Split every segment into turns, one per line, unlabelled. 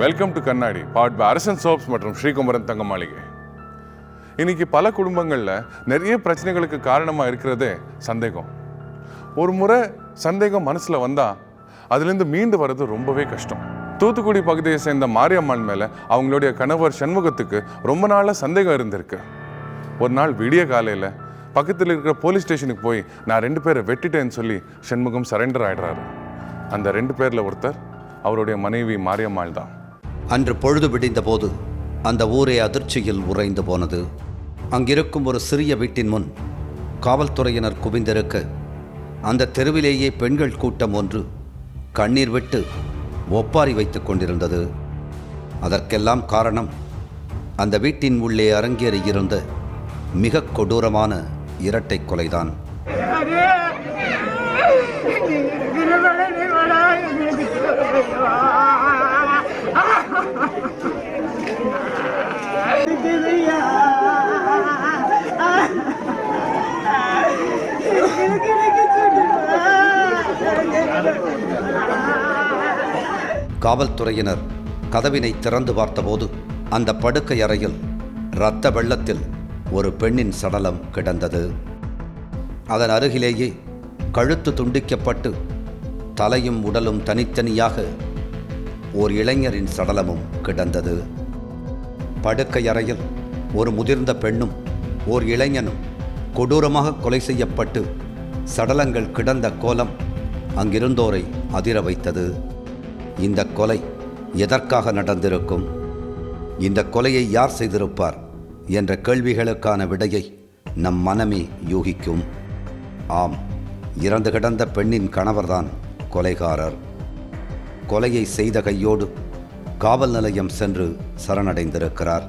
Welcome to கண்ணாடி பாட் by அரசன் soaps மற்றும் ஸ்ரீகுமரன் தங்க மாளிகை இன்னைக்கு பல குடும்பங்களில் நிறைய பிரச்சனைகளுக்கு காரணமாக இருக்கிறதே சந்தேகம். ஒரு முறை சந்தேகம் மனசில் வந்தால் அதுலேருந்து மீண்டு வர்றது ரொம்பவே கஷ்டம். தூத்துக்குடி பகுதியை சேர்ந்த மாரியம்மாள் மேலே அவங்களுடைய கணவர் சண்முகத்துக்கு ரொம்ப நாளாக சந்தேகம் இருந்திருக்கு. ஒரு நாள் விடிய காலையில் பக்கத்தில் இருக்கிற போலீஸ் ஸ்டேஷனுக்கு போய் நான் ரெண்டு பேரை வெட்டிட்டேன்னு சொல்லி சண்முகம் சரண்டர் ஆகிடுறாரு அந்த ரெண்டு பேரில் ஒருத்தர் அவருடைய மனைவி மாரியம்மாள் தான்.
அன்று பொழுது விடிந்தபோது அந்த ஊரே அதிர்ச்சியில் உறைந்து போனது. அங்கிருக்கும் ஒரு சிறிய வீட்டின் முன் காவல்துறையினர் குவிந்திருக்க அந்த தெருவிலேயே பெண்கள் கூட்டம் ஒன்று கண்ணீர் விட்டு ஒப்பாரி வைத்துக் கொண்டிருந்தது. அதற்கெல்லாம் காரணம் அந்த வீட்டின் உள்ளே அரங்கேறியிருந்த மிக கொடூரமான இரட்டை கொலைதான்
அரே திருமலை வடா எங்களுக்கு இருக்குதுய்யா. எனக்கு எனக்கு
காவல்துறையினர் கதவினை திறந்து பார்த்தபோது அந்த படுக்கை அறையில் இரத்த வெள்ளத்தில் ஒரு பெண்ணின் சடலம் கிடந்தது. அதன் அருகிலேயே கழுத்து துண்டிக்கப்பட்டு தலையும் உடலும் தனித்தனியாக ஓர் இளைஞரின் சடலமும் கிடந்தது. படுக்கை அறையில் ஒரு முதிர்ந்த பெண்ணும் ஓர் இளைஞனும் கொடூரமாக கொலை செய்யப்பட்டு சடலங்கள் கிடந்த கோலம் அங்கிருந்தோரை அதிர வைத்தது. இந்த கொலை எதற்காக நடந்திருக்கும்? இந்த கொலையை யார் செய்திருப்பார்? என்ற கேள்விகளுக்கான விடையை நம் மனமே யூகிக்கும். ஆம் இறந்து கிடந்த பெண்ணின் கணவர்தான் கொலைகாரர். கொலையை செய்த கையோடு காவல் நிலையம் சென்று சரணடைந்திருக்கிறார்.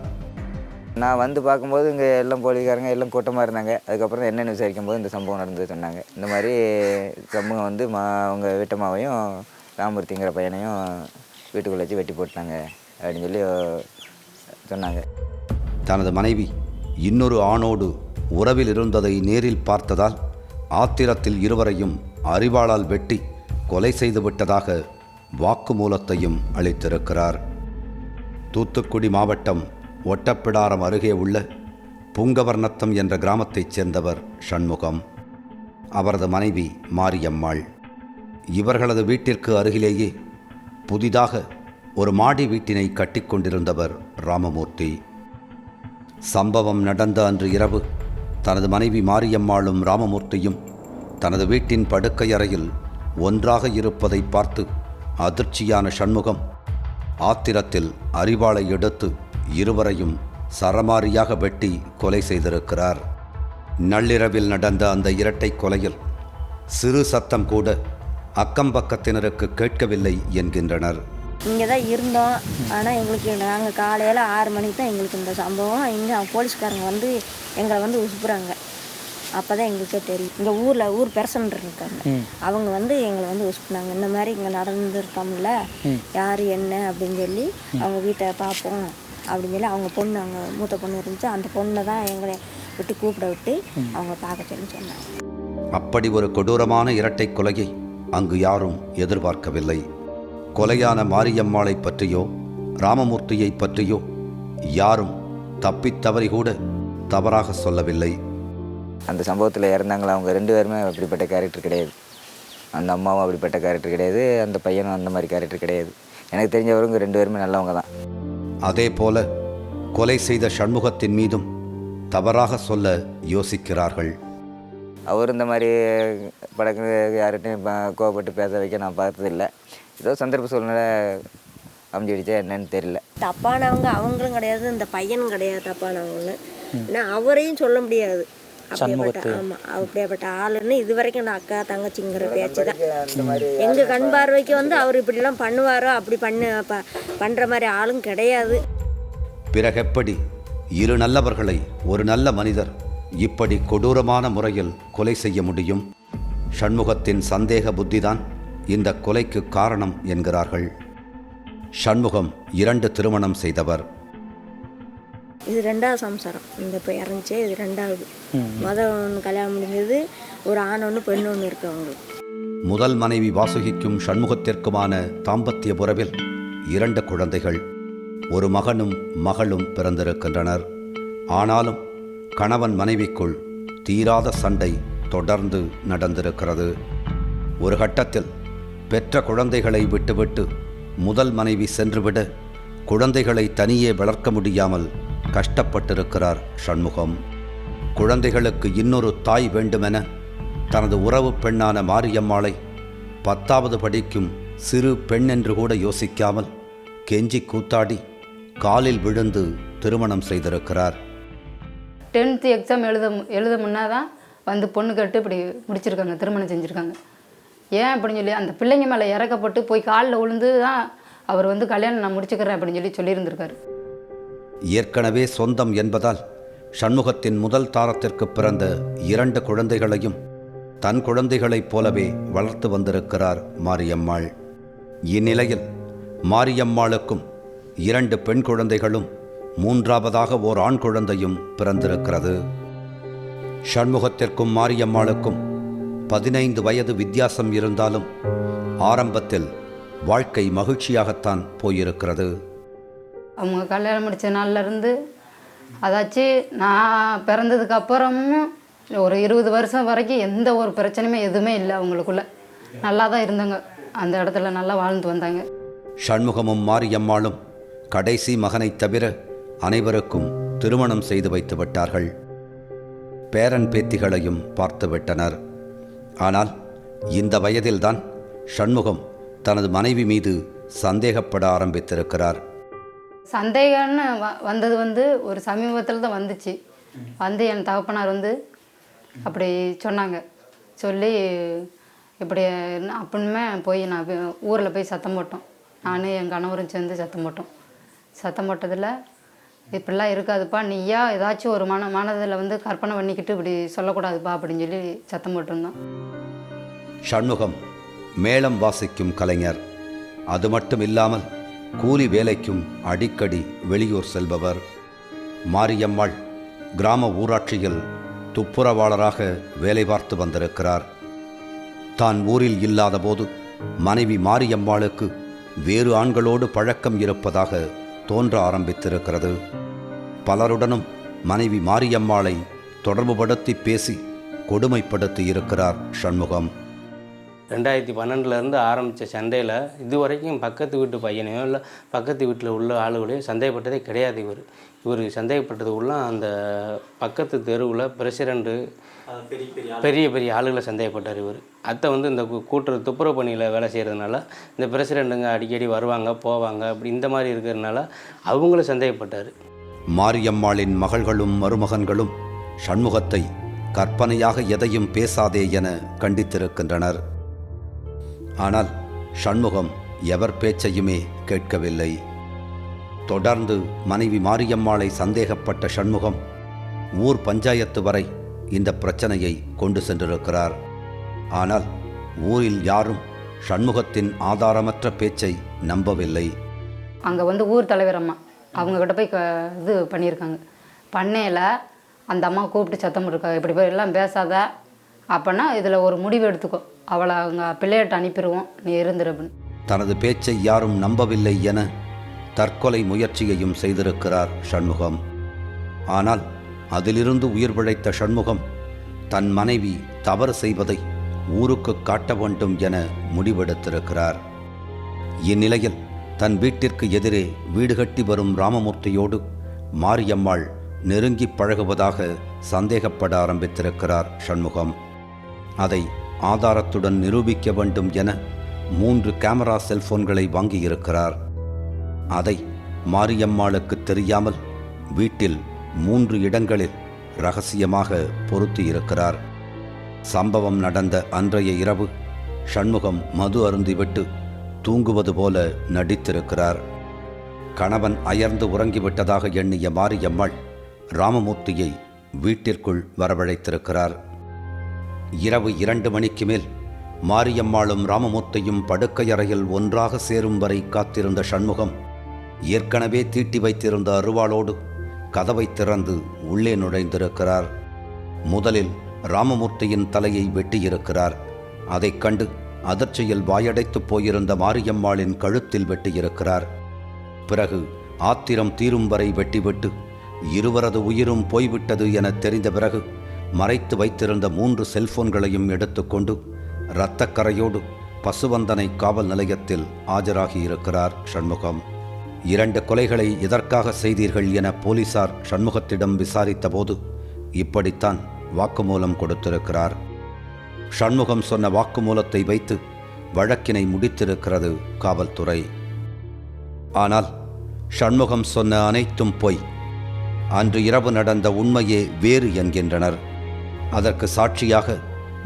நான் வந்து பார்க்கும்போது இங்கே எல்லாம் போலீஸ்காரங்க எல்லாம் கூட்டமாக இருந்தாங்க. அதுக்கப்புறம் என்னென்னு விசாரிக்கும் போது இந்த சம்பவம் நடந்தது சொன்னாங்க. இந்த மாதிரி சமூகம் வந்து மா அவங்க வீட்டம்மாவையும் ராமூர்த்திங்கிற பையனையும் வீட்டுக்குள்ளே வச்சு வெட்டி போட்டாங்க அப்படின்னு சொல்லி சொன்னாங்க.
தனது மனைவி இன்னொரு ஆணோடு உறவில் இருந்ததை நேரில் பார்த்ததால் ஆத்திரத்தில் இருவரையும் அறிவாளால் வெட்டி கொலை செய்து விட்டதாக வாக்குமூலத்தையும் அளித்திருக்கிறார். தூத்துக்குடி மாவட்டம் ஒட்டப்பிடாரம் அருகே உள்ள புங்கவர்ணத்தம் என்ற கிராமத்தைச் சேர்ந்தவர் சண்முகம். அவரது மனைவி மாரியம்மாள். இவர்களது வீட்டிற்கு அருகிலேயே புதிதாக ஒரு மாடி வீட்டினை கட்டிக்கொண்டிருந்தவர் ராமமூர்த்தி. சம்பவம் நடந்த அன்று இரவு தனது மனைவி மாரியம்மாளும் ராமமூர்த்தியும் தனது வீட்டின் படுக்கை அறையில் ஒன்றாக இருப்பதை பார்த்து அதிர்ச்சியான சண்முகம் ஆத்திரத்தில் அறிவாளை எடுத்து இருவரையும் சரமாரியாக வெட்டி கொலை செய்திருக்கிறார். நள்ளிரவில் நடந்த அந்த இரட்டை கொலையில் சிறு சத்தம் கூட அக்கம் பக்கத்தினருக்கு கேட்கவில்லை என்கின்றனர்.
இங்கே தான் இருந்தோம். ஆனால் எங்களுக்கு நாங்கள் காலையில் ஆறு மணிக்கு தான் எங்களுக்கு இந்த சம்பவம். இங்கே போலீஸ்காரங்க வந்து எங்களை வந்து உசுப்புறாங்க. அப்போ தான் எங்களுக்கே தெரியும். இங்கே ஊரில் ஊர் பெர்சன் இருக்காங்க. அவங்க வந்து எங்களை வந்து உசுப்புனாங்க. இந்த மாதிரி இங்கே நடந்துருக்கோம்ல. யார் என்ன அப்படின்னு சொல்லி அவங்க வீட்டை பார்ப்போம் அப்படின்னு சொல்லி அவங்க பொண்ணு அவங்க மூத்த பொண்ணு இருந்துச்சு. அந்த பொண்ணை தான் எங்களை விட்டு கூப்பிட விட்டு அவங்க பார்க்க சொல்லி சொன்னாங்க.
அப்படி ஒரு கொடூரமான இரட்டை கொலையை அங்கு யாரும் எதிர்பார்க்கவில்லை. கொலையான மாரியம்மாளை பற்றியோ ராமமூர்த்தியை பற்றியோ யாரும் தப்பித் தவறி கூட தவறாக சொல்லவில்லை.
அந்த சம்பவத்தில் இறந்தாங்களா? அவங்க ரெண்டு பேருமே அப்படிப்பட்ட கேரக்டர் கிடையாது. அந்த அம்மாவும் அப்படிப்பட்ட கேரக்டர் கிடையாது. அந்த பையனும் அந்த மாதிரி கேரக்டர் கிடையாது. எனக்கு தெரிஞ்சவருங்க ரெண்டு பேருமே நல்லவங்க தான்.
அதே போல கொலை செய்த சண்முகத்தின் மீதும் தவறாக சொல்ல யோசிக்கிறார்கள்.
அவர் இந்த மாதிரி படக்கு யார்கிட்டையும் கோவப்பட்டு பேச வைக்க நான் பார்த்ததில்ல. ஏதோ சந்தர்ப்ப சூழ்நிலை அமைஞ்சிடுச்சா என்னன்னு தெரியல.
தப்பானவங்க அவங்களும் கிடையாது இந்த பையனும் கிடையாது தப்பானவங்கன்னு. ஏன்னா அவரையும் சொல்ல முடியாது. அப்படியாப்பட்ட ஆமா அப்படியாப்பட்ட ஆளுன்னு இது வரைக்கும் நான் அக்கா தங்கச்சிங்கிற பேச்சு தான். எங்க கண் பார்வைக்கு வந்து அவர் இப்படிலாம் பண்ணுவாரோ அப்படி பண்ணு ப- பண்ற மாதிரி ஆளும் கிடையாது.
பிறகெப்படி? இரு நல்லவர்களை ஒரு நல்ல மனிதர். இப்படி கொடூரமான முறையில் கொலை செய்ய முடியும்? சண்முகத்தின் சந்தேக புத்திதான் இந்த கொலைக்கு காரணம் என்கிறார்கள். சண்முகம் இரண்டு திருமணம் செய்தவர்.
இது ரெண்டாவது சம்சாரம். இந்த இப்போ இறந்துச்சு இது ரெண்டாவது. மொதல் ஒன்று கல்யாணம் முடிஞ்சது ஒரு ஆண் ஒன்று பெண் ஒன்று இருக்கு அவங்களுக்கு
முதல் மனைவி வாசுகிக்கும் சண்முகத்திற்குமான தாம்பத்திய உறவில் இரண்டு குழந்தைகள். ஒரு மகனும் மகளும் பிறந்திருக்கின்றனர். ஆனாலும் கணவன் மனைவிக்குள் தீராத சண்டை தொடர்ந்து நடந்திருக்கிறது. ஒரு கட்டத்தில் பெற்ற குழந்தைகளை விட்டுவிட்டு முதல் மனைவி சென்றுவிட குழந்தைகளை தனியே வளர்க்க முடியாமல் கஷ்டப்பட்டிருக்கிறார் சண்முகம். குழந்தைகளுக்கு இன்னொரு தாய் வேண்டுமென தனது உறவு பெண்ணான மாரியம்மாளை பத்தாவது படிக்கும் சிறு பெண் என்று கூட யோசிக்காமல் கெஞ்சி கூத்தாடி காலில் விழுந்து திருமணம் செய்திருக்கிறார்.
டென்த்து எக்ஸாம் எழுத எழுத முன்னா தான் வந்து பொண்ணு கேட்டு இப்படி முடிச்சிருக்காங்க திருமணம் செஞ்சுருக்காங்க. ஏன் அப்படின்னு சொல்லி அந்த பிள்ளைங்க மேலே இறக்கப்பட்டு போய் காலில் விழுந்து தான் அவர் வந்து கல்யாணம் நான் முடிச்சுக்கிறேன் அப்படின்னு சொல்லி சொல்லியிருந்திருக்காரு.
ஏற்கனவே சொந்தம் என்பதால் சண்முகத்தின் முதல் தாரத்திற்கு பிறந்த இரண்டு குழந்தைகளையும் தன் குழந்தைகளைப் போலவே வளர்த்து வந்திருக்கிறார் மாரியம்மாள். இந்நிலையில் மாரியம்மாளுக்கும் இரண்டு பெண் குழந்தைகளும் மூன்றாவதாக ஓர் ஆண் குழந்தையும் பிறந்திருக்கிறது. சண்முகத்திற்கும் மாரியம்மாளுக்கும் பதினைந்து வயது வித்தியாசம் இருந்தாலும் ஆரம்பத்தில் வாழ்க்கை மகிழ்ச்சியாகத்தான் போயிருக்கிறது.
அவங்க கல்யாணம் முடித்த நாள்லேருந்து அதாச்சு நான் பிறந்ததுக்கு அப்புறமும் ஒரு இருபது வருஷம் வரைக்கும் எந்த ஒரு பிரச்சனையுமே எதுவுமே இல்லை அவங்களுக்குள்ள. நல்லா தான் இருந்தாங்க. அந்த இடத்துல நல்லா வாழ்ந்து வந்தாங்க.
சண்முகமும் மாரியம்மாளும் கடைசி மகனைத் தவிர அனைவருக்கும் திருமணம் செய்து வைத்து விட்டார்கள். பேரன் பேத்திகளையும் பார்த்து விட்டனர். ஆனால் இந்த வயதில்தான் சண்முகம் தனது மனைவி மீது சந்தேகப்பட ஆரம்பித்திருக்கிறார்.
சந்தேகம்னு வ வந்தது வந்து ஒரு சமீபத்தில் தான் வந்துச்சு. வந்து என் தகப்பனார் வந்து அப்படி சொன்னாங்க. சொல்லி இப்படி அப்படின்மே போய் நான் ஊரில் போய் சத்தம் போட்டோம். நான் என் கணவரும் சேர்ந்து சத்தம் போட்டோம். சத்தம் போட்டதில் இப்படிலாம் இருக்காதுப்பா நீயா ஏதாச்சும் ஒரு மன மனதில் வந்து கற்பனை பண்ணிக்கிட்டு இப்படி சொல்லக்கூடாதுப்பா அப்படின்னு சொல்லி சத்தம் போட்டிருந்தோம்
சண்முகம் மேளம் வாசிக்கும் கலைஞர். அது மட்டும் இல்லாமல் கூலி வேலைக்கும் அடிக்கடி வெளியூர் செல்பவர். மாரியம்மாள் கிராம ஊராட்சியில் துப்புரவாளராக வேலை பார்த்து வந்திருக்கிறார். தான் ஊரில் இல்லாதபோது மனைவி மாரியம்மாளுக்கு வேறு ஆண்களோடு பழக்கம் இருப்பதாக தோன்ற ஆரம்பித்திருக்கிறது. பலருடனும் மனைவி மாரியம்மாளை தொடர்புபடுத்தி பேசி கொடுமைப்படுத்தி இருக்கிறார் சண்முகம்.
ரெண்டாயிரத்தி பன்னெண்டுலேருந்து ஆரம்பித்த சந்தையில் இது வரைக்கும் பக்கத்து வீட்டு பையனையோ இல்லை பக்கத்து வீட்டில் உள்ள ஆளுகளையோ சந்தேகப்பட்டதே கிடையாது இவர். இவர் சந்தேகப்பட்டது உள்ள அந்த பக்கத்து தெருவில் பிரசிடண்ட்டு பெரிய பெரிய ஆளுகளை சந்தேகப்பட்டார் இவர். அத்தை வந்து இந்த கூட்டுற துப்புரவு பணியில் வேலை செய்கிறதுனால இந்த பிரசிடண்ட்டுங்க அடிக்கடி வருவாங்க போவாங்க அப்படி இந்த மாதிரி இருக்கிறதுனால அவங்களும் சந்தேகப்பட்டார்.
மாரியம்மாளின் மகள்களும் மருமகன்களும் சண்முகத்தை கற்பனையாக எதையும் பேசாதே என கண்டித்திருக்கின்றனர். ஆனால் சண்முகம் எவர் பேச்சையுமே கேட்கவில்லை. தொடர்ந்து மனைவி மாரியம்மாளை சந்தேகப்பட்ட சண்முகம் ஊர் பஞ்சாயத்து வரை இந்த பிரச்சனையை கொண்டு சென்றிருக்கிறார். ஆனால் ஊரில் யாரும் சண்முகத்தின் ஆதாரமற்ற பேச்சை நம்பவில்லை.
அங்கே வந்து ஊர் தலைவர் அம்மா. அவங்கக்கிட்ட போய் க இது பண்ணியிருக்காங்க. பண்ணையில் அந்த அம்மா கூப்பிட்டு சத்தம் இருக்கா இப்படி போய் எல்லாம் பேசாத. அப்போனா இதில் ஒரு முடிவு எடுத்துக்கோ. அவளை அவங்க பிள்ளையிட்ட அனுப்பிடுவோம் நீ இருந்துரு அப்படின்னு.
தனது பேச்சை யாரும் நம்பவில்லை என தற்கொலை முயற்சியையும் செய்திருக்கிறார் சண்முகம். ஆனால் அதிலிருந்து உயிர் பிழைத்த சண்முகம் தன் மனைவி தவறு செய்வதை ஊருக்கு காட்ட வேண்டும் என முடிவெடுத்திருக்கிறார். இந்நிலையில் தன் வீட்டிற்கு எதிரே வீடு கட்டி வரும் ராமமூர்த்தியோடு மாரியம்மாள் நெருங்கி பழகுவதாக சந்தேகப்பட ஆரம்பித்திருக்கிறார் சண்முகம். அதை ஆதாரத்துடன் நிரூபிக்க வேண்டும் என மூன்று கேமரா செல்போன்களை வாங்கியிருக்கிறார். அதை மாரியம்மாளுக்கு தெரியாமல் வீட்டில் மூன்று இடங்களில் ரகசியமாக பொருத்தியிருக்கிறார். சம்பவம் நடந்த அன்றைய இரவு சண்முகம் மது அருந்திவிட்டு தூங்குவது போல நடித்திருக்கிறார். கணவன் அயர்ந்து உறங்கிவிட்டதாக எண்ணிய மாரியம்மாள் ராமமூர்த்தியை வீட்டிற்குள் வரவழைத்திருக்கிறார். இரவு இரண்டு மணிக்கு மேல் மாரியம்மாளும் ராமமூர்த்தியும் படுக்கையறையில் ஒன்றாக சேரும் வரை காத்திருந்த சண்முகம் ஏற்கனவே தீட்டி வைத்திருந்த அருவாளோடு கதவை திறந்து உள்ளே நுழைந்திருக்கிறார். முதலில் ராமமூர்த்தியின் தலையை வெட்டியிருக்கிறார். அதைக் கண்டு அதிர்ச்சியில் வாயடைத்துப் போயிருந்த மாரியம்மாளின் கழுத்தில் வெட்டியிருக்கிறார். பிறகு ஆத்திரம் தீரும் வரை வெட்டிவிட்டு இருவரது உயிரும் போய்விட்டது என தெரிந்த பிறகு மறைத்து வைத்திருந்த மூன்று செல்போன்களையும் எடுத்துக்கொண்டு இரத்தக்கரையோடு பசுவந்தனை காவல் நிலையத்தில் ஆஜராகியிருக்கிறார் சண்முகம். இரண்டு கொலைகளை எதற்காக செய்தீர்கள் என போலீசார் சண்முகத்திடம் விசாரித்தபோது இப்படித்தான் வாக்குமூலம் கொடுத்திருக்கிறார். சண்முகம் சொன்ன வாக்குமூலத்தை வைத்து வழக்கினை முடித்திருக்கிறது காவல்துறை. ஆனால் சண்முகம் சொன்ன அனைத்தும் பொய். அன்று இரவு நடந்த உண்மையே வேறு என்கின்றனர். அதற்கு சாட்சியாக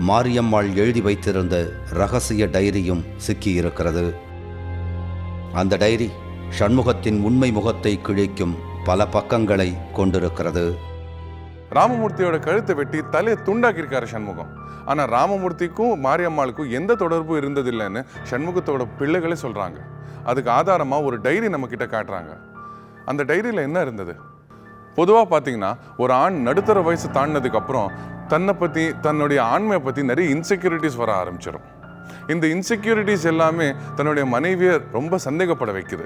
மாரியம்மாள் எழுதி வைத்திருந்த ரகசிய டைரியும் சிக்கியிருக்கிறது. அந்த டைரி சண்முகத்தின் உண்மை முகத்தை கிழிக்கும் பல பக்கங்களை கொண்டிருக்கிறது.
ராமமூர்த்தியோட கழுத்தை வெட்டி தலையை துண்டாக்கியிருக்காரு சண்முகம் ஆனால் ராமமூர்த்திக்கும் மாரியம்மாளுக்கும் எந்த தொடர்பும் இருந்ததில்லைன்னு சண்முகத்தோட பிள்ளைகளே சொல்கிறாங்க அதுக்கு ஆதாரமாக ஒரு டைரி நம்ம கிட்ட காட்டுறாங்க. அந்த டைரியில் என்ன இருந்தது? பொதுவாக பார்த்தீங்கன்னா ஒரு ஆண் நடுத்தர வயசு தாண்டினதுக்கப்புறம் தன்னை பற்றி தன்னுடைய ஆண்மையை பற்றி நிறைய இன்செக்யூரிட்டிஸ் வர ஆரம்பிச்சிடும் இந்த இன்செக்யூரிட்டிஸ் எல்லாமே தன்னுடைய மனைவியை ரொம்ப சந்தேகப்பட வைக்குது.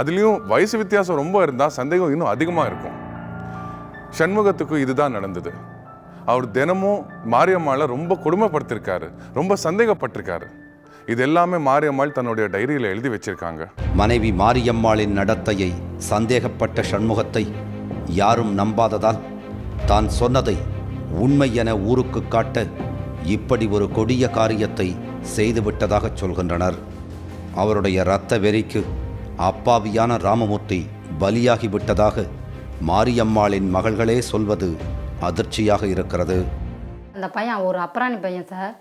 அதுலேயும் வயசு வித்தியாசம் ரொம்ப இருந்தால் சந்தேகம் இன்னும் அதிகமாக இருக்கும். சண்முகத்துக்கு இதுதான் நடந்தது. அவர் தினமும் மாரியம்மாளை ரொம்ப கொடுமைப்படுத்திருக்காரு. ரொம்ப சந்தேகப்பட்டிருக்காரு. இது எல்லாமே மாரியம்மாள் தன்னுடைய டைரியில் எழுதி வச்சிருக்காங்க.
மனைவி மாரியம்மாளின் நடத்தையை சந்தேகப்பட்ட சண்முகத்தை யாரும் நம்பாததால் தான் சொன்னதை உண்மை என ஊருக்கு காட்ட இப்படி ஒரு கொடிய காரியத்தை செய்துவிட்டதாக சொல்கின்றனர். அவருடைய இரத்த வெறிக்கு அப்பாவியான ராமமூர்த்தி பலியாகிவிட்டதாக மாரியம்மாளின் மகள்களே சொல்வது அதிர்ச்சியாக இருக்கிறது.
அந்த பையன் ஒரு அப்புறாணி பையன் சார்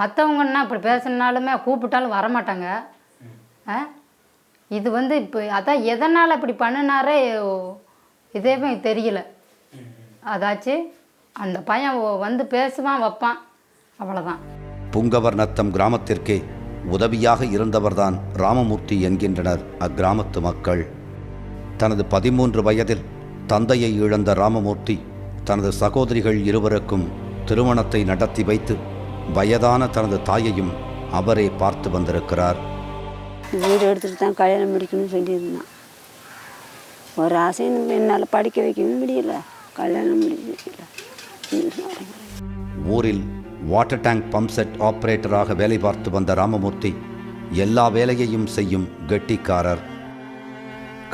மற்றவங்கன்னா இப்படி பேசினாலுமே கூப்பிட்டாலும் வரமாட்டாங்க. இது வந்து இப்போ அதான் எதனால் இப்படி பண்ணினாரே இதேமே தெரியல. அதாச்சு அந்த பையன் வந்து பேசுவான் வைப்பான். அவ்வளோதான்
புங்கவர் நத்தம் கிராமத்திற்கே உதவியாக இருந்தவர்தான் ராமமூர்த்தி என்கின்றனர் அக்கிராமத்து மக்கள். தனது பதிமூன்று வயதில் தந்தையை இழந்த ராமமூர்த்தி தனது சகோதரிகள் இருவருக்கும் திருமணத்தை நடத்தி வைத்து வயதான தனது தாயையும் அவரே பார்த்து வந்திருக்கிறார்.
வீடு எடுத்துட்டு தான் கல்யாணம் முடிக்கணும்னு சொல்லியிருந்தான். ஒரு ஆசையும் என்னால் படிக்க வைக்கவும் முடியல. கல்யாணம் முடிக்க வைக்கல
ஊரில் வாட்டர் டேங்க் பம்ப் செட் ஆபரேட்டராக வேலை பார்த்து வந்த ராமமூர்த்தி எல்லா வேலையையும் செய்யும் கெட்டிக்காரர்.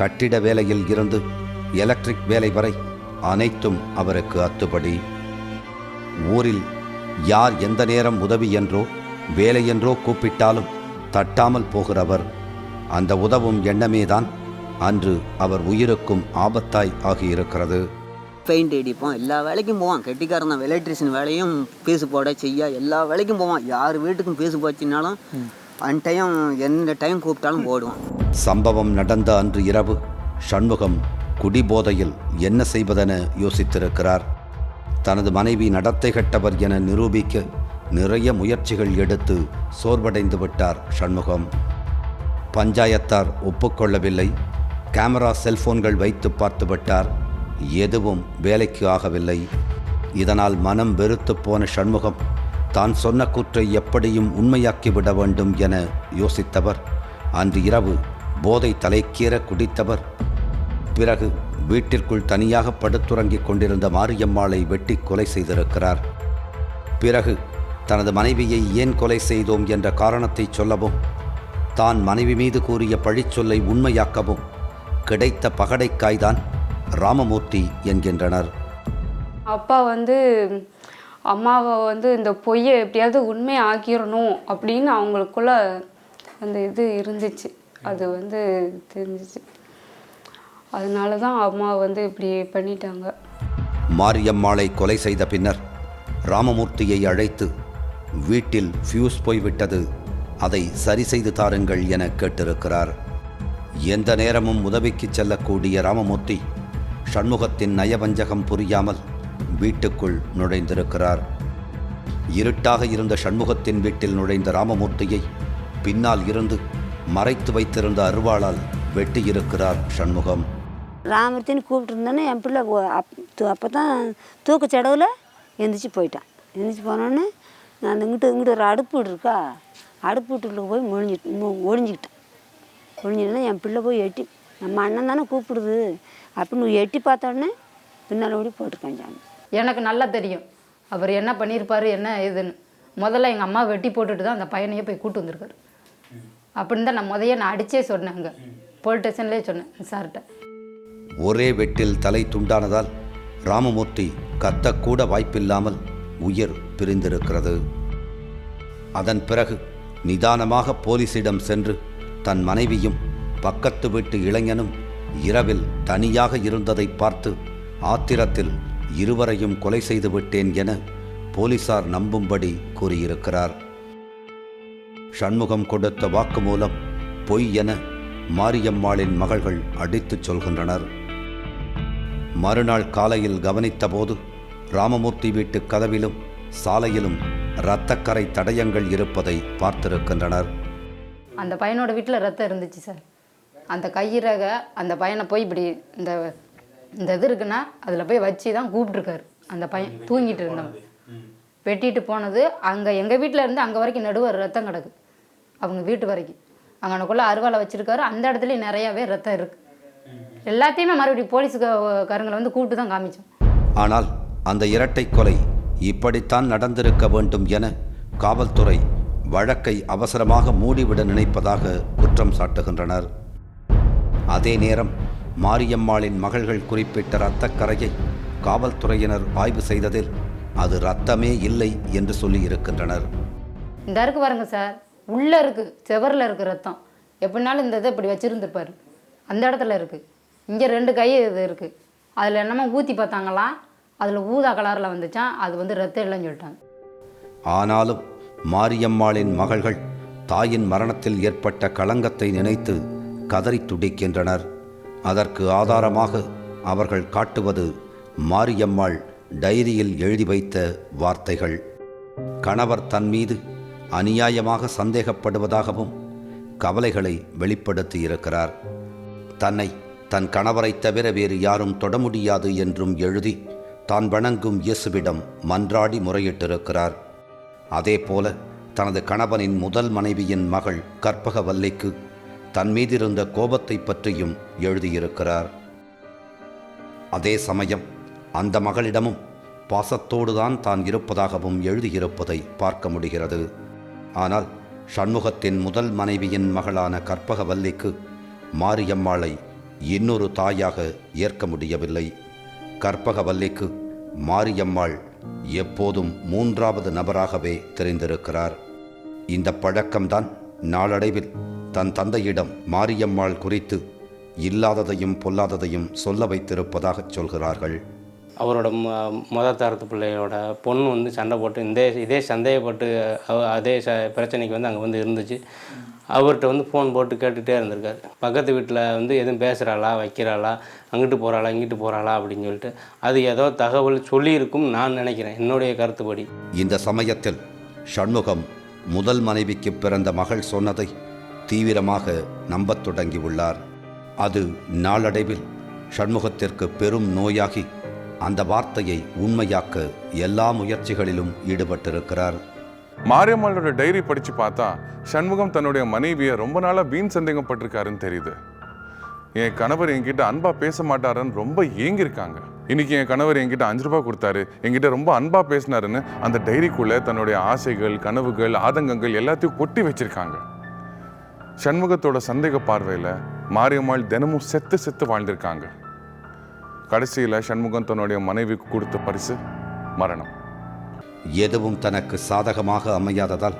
கட்டிட வேலையில் இருந்து எலக்ட்ரிக் வேலை வரை அனைத்தும் அவருக்கு அத்துப்படி. ஊரில் யார் எந்த நேரம் உதவி என்றோ வேலை என்றோ கூப்பிட்டாலும் தட்டாமல் போகிறவர். அந்த உதவும் எண்ணமேதான் அன்று அவர் உயிருக்கும் ஆபத்தாய் ஆகியிருக்கிறது.
பெயிண்ட் அடிப்போம் எல்லா வேலைக்கும் போவான். கெட்டிக்காரன் தான். எலக்ட்ரிஷியன் வேலையும் பேசு போட செய்ய. எல்லா வேலைக்கும் போவான். யார் வீட்டுக்கும் பேசு போச்சுனாலும் அன் டைம் எந்த டைம் கூப்பிட்டாலும் போடுவான்
சம்பவம் நடந்த அன்று இரவு சண்முகம் குடிபோதையில் என்ன செய்வதென யோசித்திருக்கிறார். தனது மனைவி நடத்தை கெட்டவர் என நிரூபிக்க நிறைய முயற்சிகள் எடுத்து சோர்வடைந்து விட்டார் சண்முகம். பஞ்சாயத்தார் ஒப்புக்கொள்ளவில்லை. கேமரா செல்போன்கள் வைத்து பார்த்துவிட்டார் எதுவும் வேலைக்கு ஆகவில்லை. இதனால் மனம் வெறுத்து போன சண்முகம் தான் சொன்ன கூற்றை எப்படியும் உண்மையாக்கிவிட வேண்டும் என யோசித்தவர். அன்று இரவு போதை தலைக்கீற குடித்தவர் பிறகு வீட்டிற்குள் தனியாக படுத்துறங்கிக் கொண்டிருந்த மாரியம்மாளை வெட்டி கொலை செய்திருக்கிறார். பிறகு தனது மனைவியை ஏன் கொலை செய்தோம் என்ற காரணத்தை சொல்லவும் தான் மனைவி மீது கூறிய பழிச்சொல்லை உண்மையாக்கவும் கிடைத்த பகடைக்காய்தான் ராமமூர்த்தி என்கின்றனர்.
அப்பா வந்து அம்மாவை வந்து இந்த பொய்யை எப்படியாவது உண்மை ஆக்கிடணும் அப்படின்னு அவங்களுக்குள்ள அந்த இது இருந்துச்சு. அது வந்து தெரிஞ்சிச்சு. அதனால தான் அம்மா வந்து இப்படி பண்ணிட்டாங்க.
மாரியம்மாளை கொலை செய்த பின்னர் ராமமூர்த்தியை அழைத்து வீட்டில் ஃபியூஸ் போய்விட்டது. அதை சரி செய்து தாருங்கள் என கேட்டிருக்கிறார். எந்த நேரமும் உதவிக்கு செல்லக்கூடிய ராமமூர்த்தி சண்முகத்தின் நயவஞ்சகம் புரியாமல் வீட்டுக்குள் நுழைந்திருக்கிறார். இருட்டாக இருந்த சண்முகத்தின் வீட்டில் நுழைந்த ராமமூர்த்தியை பின்னால் இருந்து மறைத்து வைத்திருந்த அருவாளால் வெட்டியிருக்கிறார் சண்முகம்.
ராமர்த்தின்னு கூப்பிட்டுருந்தானே என் பிள்ளை அப்போ தான் தூக்கு செடவில் எந்திரிச்சு போயிட்டான். எந்திரிச்சு போனோடனே நான் இங்கிட்டு இங்கிட்டு ஒரு அடுப்பு வீடு இருக்கா அடுப்பு வீட்டுக்குள்ள போய் முழிஞ்சிட்டு மு- ஒளிஞ்சிக்கிட்டேன் ஒளிஞ்சிட்டேன்னா என் பிள்ளை போய் எட்டி நம்ம அண்ணன் தானே கூப்பிடுது அப்படின்னு எட்டி பார்த்தோன்னே பின்னால் ஓடி போட்டிருக்கேன் சாமி
எனக்கு நல்லா தெரியும். அவர் என்ன பண்ணியிருப்பாரு என்ன ஏதுன்னு. முதல்ல எங்கள் அம்மா வெட்டி போட்டுட்டு தான் அந்த பையனையே போய் கூட்டு வந்திருக்காரு. அப்படின்னு தான் நான் முதைய நான் அடிச்சே சொன்னேன் அங்கே. போலீஸ் ஸ்டேஷன்லேயே சொன்னேன் சார்கிட்ட.
ஒரே வெட்டில் தலை துண்டானதால் ராமமூர்த்தி கத்தக்கூட வாய்ப்பில்லாமல் உயிர் பிரிந்திருக்கிறது. அதன் பிறகு நிதானமாக போலீசிடம் சென்று தன் மனைவியும் பக்கத்து வீட்டு இளைஞனும் இரவில் தனியாக இருந்ததை பார்த்து ஆத்திரத்தில் இருவரையும் கொலை செய்து விட்டேன் என போலீசார் நம்பும்படி கூறியிருக்கிறார். சண்முகம் கொடுத்த வாக்குமூலம் பொய் என மாரியம்மாளின் மகள்கள் அடித்துச் சொல்கின்றனர். மறுநாள் காலையில் கவனித்தபோது ராமமூர்த்தி வீட்டு கதவிலும் சாலையிலும் இரத்தக்கரை தடயங்கள் இருப்பதை பார்த்திருக்கின்றனர்.
அந்த பையனோட வீட்டில் ரத்தம் இருந்துச்சு சார். அந்த கையிறக அந்த பையனை போய் இப்படி இந்த இந்த இது இருக்குன்னா அதில் போய் வச்சு தான் கூப்பிட்ருக்காரு அந்த பையன் தூங்கிட்டு இருந்தவன். வெட்டிட்டு போனது அங்கே எங்கள் வீட்டில் இருந்து அங்கே வரைக்கும் நடுவர் ரத்தம் கிடக்கு. அவங்க வீட்டு வரைக்கும். அங்கனக்குள்ளே அருவாலை வச்சுருக்காரு. அந்த இடத்துலையும் நிறையாவே ரத்தம் இருக்குது எல்லாத்தையுமே மறுபடியும் போலீஸுக்காரங்களை வந்து கூப்பிட்டு தான் காமிச்சோம்.
ஆனால் அந்த இரட்டை கொலை இப்படித்தான் நடந்திருக்க வேண்டும் என காவல்துறை வழக்கை அவசரமாக மூடிவிட நினைப்பதாக குற்றம் சாட்டுகின்றனர். அதே நேரம் மாரியம்மாளின் மகள்கள் குறிப்பிட்ட இரத்தக்கரையை காவல்துறையினர் ஆய்வு செய்ததில் அது ரத்தமே இல்லை என்று சொல்லியிருக்கின்றனர்
இந்த இருக்கு பாருங்க சார் உள்ளே இருக்குது செவரில் இருக்குது ரத்தம் எப்படினாலும் இந்த இதை இப்படி வச்சுருந்துருப்பாரு. அந்த இடத்துல இருக்குது இங்கே ரெண்டு கை இது இருக்குது அதில் என்னமோ ஊற்றி பார்த்தாங்களாம் அதில் ஊதா கலரில் வந்துச்சான் அது வந்து ரத்தம் இல்லைன்னு சொல்லிட்டாங்க.
ஆனாலும் மாரியம்மாளின் மகள்கள் தாயின் மரணத்தில் ஏற்பட்ட களங்கத்தை நினைத்து கதறி துடிக்கின்றனர். அதற்கு ஆதாரமாக அவர்கள் காட்டுவது மாரியம்மாள் டைரியில் எழுதி வைத்த வார்த்தைகள். கணவர் தன் மீது அநியாயமாக சந்தேகப்படுவதாகவும் கவலைகளை வெளிப்படுத்தியிருக்கிறார் தன்னை தன் கணவரைத் தவிர வேறு யாரும் தொட முடியாது என்றும் எழுதி தான் வணங்கும் இயேசுவிடம் மன்றாடி முறையிட்டிருக்கிறார். அதேபோல தனது கணவனின் முதல் மனைவியின் மகள் கற்பகவல்லிக்கு தன் மீதிருந்த கோபத்தை பற்றியும் எழுதியிருக்கிறார். அதே சமயம் அந்த மகளிடமும் பாசத்தோடுதான் தான் இருப்பதாகவும் எழுதியிருப்பதை பார்க்க முடிகிறது. ஆனால் சண்முகத்தின் முதல் மனைவியின் மகளான கற்பகவல்லிக்கு மாரியம்மாளை இன்னொரு தாயாக ஏற்க முடியவில்லை. கற்பகவல்லிக்கு மாரியம்மாள் எப்போதும் மூன்றாவது நபராகவே தெரிந்திருக்கிறார். இந்த பழக்கம்தான் நாளடைவில் தன் தந்தையிடம் மாரியம்மாள் குறித்து இல்லாததையும் பொல்லாததையும் சொல்ல வைத்திருப்பதாகச் சொல்கிறார்கள்.
அவரோட ம- தரத்து பிள்ளையோட பொண்ணு வந்து சண்டை போட்டு இந்த இதே சந்தேகப்பட்டு அவ- அதே ச பிரச்சனைக்கு வந்து அங்கே வந்து இருந்துச்சு. அவர்கிட்ட வந்து ஃபோன் போட்டு கேட்டுகிட்டே இருந்திருக்காரு. பக்கத்து வீட்டில் வந்து எதுவும் பேசுகிறாளா வைக்கிறாளா அங்கிட்டு போகிறாளா இங்கிட்டு போகிறாளா அப்படின்னு சொல்லிட்டு அது ஏதோ தகவல் சொல்லியிருக்கும் நான் நினைக்கிறேன் என்னுடைய கருத்துப்படி.
இந்த சமயத்தில் சண்முகம் முதல் மனைவிக்கு பிறந்த மகள் சொன்னதை தீவிரமாக நம்பத் தொடங்கியுள்ளார். அது நாளடைவில் சண்முகத்திற்கு பெரும் நோயாகி அந்த வார்த்தையை உண்மையாக்க எல்லா முயற்சிகளிலும் ஈடுபட்டிருக்கிறார்.
மாரியம்மாளோட டைரி படித்து பார்த்தா சண்முகம் தன்னுடைய மனைவியை ரொம்ப நாளாக வீண் சந்தேகப்பட்டிருக்காருன்னு தெரியுது. என் கணவர் என்கிட்ட அன்பா பேச மாட்டாருன்னு ரொம்ப ஏங்கியிருக்காங்க. இன்னைக்கு என் கணவர் என்கிட்ட அஞ்சு ரூபாய் கொடுத்தாரு என்கிட்ட ரொம்ப அன்பா பேசினாருன்னு அந்த டைரிக்குள்ள தன்னுடைய ஆசைகள் கனவுகள் ஆதங்கங்கள் எல்லாத்தையும் கொட்டி வச்சிருக்காங்க. சண்முகத்தோட சந்தேக பார்வையில் மாரியம்மாள் தினமும் செத்து செத்து வாழ்ந்திருக்காங்க. கடைசியில சண்முகம் தன்னுடைய மனைவிக்கு கொடுத்த பரிசு மரணம்.
எதுவும் தனக்கு சாதகமாக அமையாததால்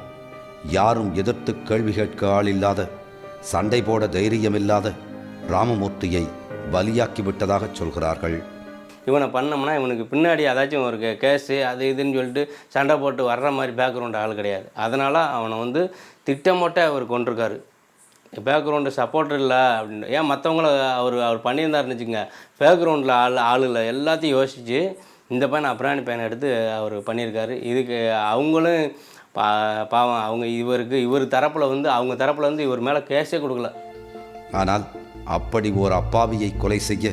யாரும் எதிர்த்து கேள்வி கேட்க ஆளில்லாத சண்டை போட தைரியமில்லாத ராமமூர்த்தியை பலியாக்கி விட்டதாகச் சொல்கிறார்கள்.
இவனை பண்ணோம்னா இவனுக்கு பின்னாடி ஏதாச்சும் ஒரு கே- கேஸு அது இதுன்னு சொல்லிட்டு சண்டை போட்டு வர்ற மாதிரி பேக்ரவுண்ட் ஆள் கிடையாது. அதனால் அவனை வந்து திட்டமிட்ட அவர் கொண்டிருக்காரு பேக்ரவுண்டு சப்போர்ட் இல்லை அப்படின்னு. ஏன் மற்றவங்கள அவர் அவர் பண்ணியிருந்தாருன்னு வச்சுக்கோங்க. பேக்ரவுண்டில் ஆள் ஆள் இல்லை. எல்லாத்தையும் யோசித்து இந்த பையன் அப்ராணி பையனை எடுத்து அவர் பண்ணியிருக்காரு. இதுக்கு அவங்களும் பா பாவம். அவங்க இவருக்கு இவர் தரப்பில் வந்து அவங்க தரப்பில் வந்து இவர் மேலே கேஸே கொடுக்கல.
ஆனால் அப்படி ஓர் அப்பாவியை கொலை செய்ய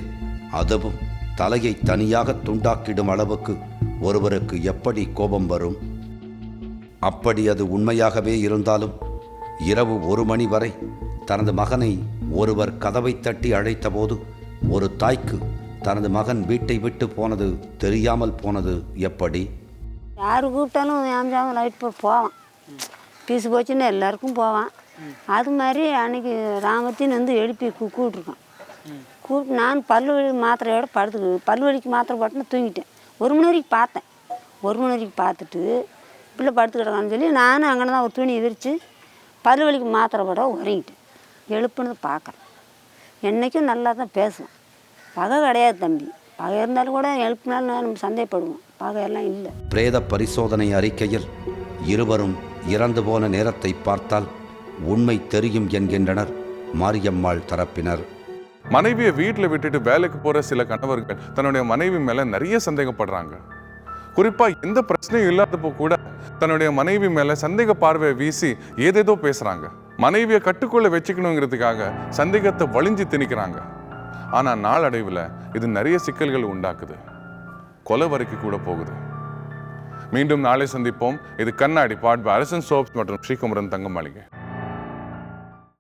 அதுவும் தலையை தனியாக துண்டாக்கிடும் அளவுக்கு ஒருவருக்கு எப்படி கோபம் வரும்? அப்படி அது உண்மையாகவே இருந்தாலும் இரவு ஒரு மணி வரை தனது மகனை ஒருவர் கதவை தட்டி அழைத்தபோது ஒரு தாய்க்கு தனது மகன் வீட்டை விட்டு போனது தெரியாமல் போனது எப்படி?
யார் கூப்பிட்டாலும் ஏஞ்சாமல் லைட் போட்டு போவான். பீசு போச்சுன்னு எல்லாருக்கும் போவான். அது மாதிரி அன்னைக்கு ராமத்தின்னு வந்து எழுப்பி கூ கூப்பிட்ருக்கான் கூப்பிட்டு நான் பல்வழி மாத்திரையோட படுத்து பல்வழிக்கு வலிக்கு மாத்திரை போட்டுன்னு தூங்கிட்டேன். ஒரு மணி வரைக்கும் பார்த்தேன். ஒரு மணி வரைக்கும் பார்த்துட்டு பிள்ளை படுத்து கிடக்கான்னு சொல்லி நானும் அங்கே தான் ஒரு துணி விரித்து பல்லு வலிக்கு மாத்திரை போட உறங்கிட்டேன். எழுப்புனது பார்க்குறேன். என்றைக்கும் நல்லா தான் பேசுவேன். பகை கிடையாது தம்பி. பகை இருந்தாலும் கூட எழுப்புனாலும் நம்ம சந்தேகப்படுவோம். பகையெல்லாம் இல்லை.
பிரேத பரிசோதனை அறிக்கையில் இருவரும் இறந்து போன நேரத்தை பார்த்தால் உண்மை தெரியும் என்கின்றனர் மாரியம்மாள் தரப்பினர்.
மனைவியை வீட்டில் விட்டுட்டு வேலைக்கு போற சில கணவர்கள் தன்னுடைய மனைவி மேல நிறைய சந்தேகப்படுறாங்க. குறிப்பா எந்த பிரச்சனையும் இல்லாதப்போ கூட தன்னுடைய மனைவி மேல சந்தேக பார்வையை வீசி ஏதேதோ பேசுறாங்க. மனைவியை கட்டுக்குள்ளே வச்சுக்கணுங்கிறதுக்காக சந்தேகத்தை வழிஞ்சு திணிக்கிறாங்க. ஆனால் நாளடைவில் இது நிறைய சிக்கல்கள் உண்டாக்குது. கொலை வரைக்கும் கூட போகுது. மீண்டும் நாளை சந்திப்போம். இது கண்ணாடி பாட் அரசன் சோப்ஸ் மற்றும் ஸ்ரீகுமரன் தங்க மாளிகை